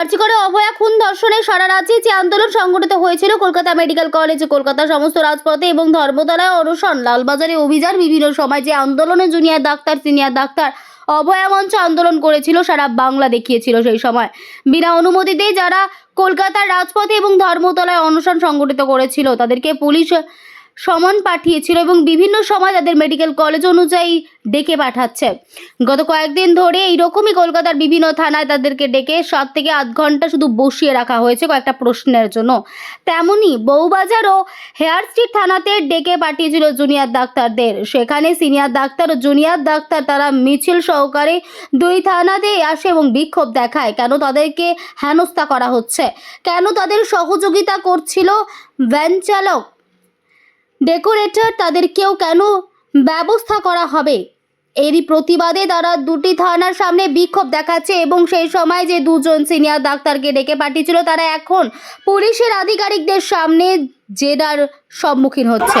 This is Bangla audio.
কার্যকরে অভয়া খুন ধর্ষণে সারা রাজ্যে যে আন্দোলন সংগঠিত হয়েছিল, কলকাতা মেডিকেল কলেজ, কলকাতা সমস্ত রাজপথে এবং ধর্মতলায় অনুসরণ লালবাজারে অভিযান, বিভিন্ন সময় যে আন্দোলনে junior doctor, senior doctor Abhaya Mancha আন্দোলন করেছিল, সারা বাংলা দেখিয়েছিল সেই সময়। বিনা অনুমতিতে যারা কলকাতার রাজপথে এবং ধর্মতলায় অনশন সংগঠিত করেছিল, তাদেরকে পুলিশ সমন পাঠিয়েছিল এবং বিভিন্ন সময় তাদের মেডিকেল কলেজ অনুযায়ী ডেকে পাঠাচ্ছে। গত কয়েকদিন ধরে এইরকমই কলকাতার বিভিন্ন থানায় তাদেরকে ডেকে সাত থেকে আধ ঘণ্টা শুধু বসিয়ে রাখা হয়েছে কয়েকটা প্রশ্নের জন্য। তেমনই বউবাজার ও হেয়ার স্ট্রিট থানাতে ডেকে পাঠিয়েছিল জুনিয়র ডাক্তারদের। সেখানে সিনিয়র ডাক্তার ও জুনিয়র ডাক্তার তারা মিছিল সহকারে দুই থানাতে আসে এবং বিক্ষোভ দেখায়। কেন তাদেরকে হেনস্থা করা হচ্ছে? কেন তাদের সহযোগিতা করছিল ভ্যান চালক ডেকোরেটর তাদেরকেও কেন ব্যবস্থা করা হবে? এরই প্রতিবাদে তারা দুটি থানার সামনে বিক্ষোভ দেখাচ্ছে এবং সেই সময় যে দুজন সিনিয়র ডাক্তারকে ডেকে পাঠিয়েছিল তারা এখন পুলিশের আধিকারিকদের সামনে জেরার সম্মুখীন হচ্ছে।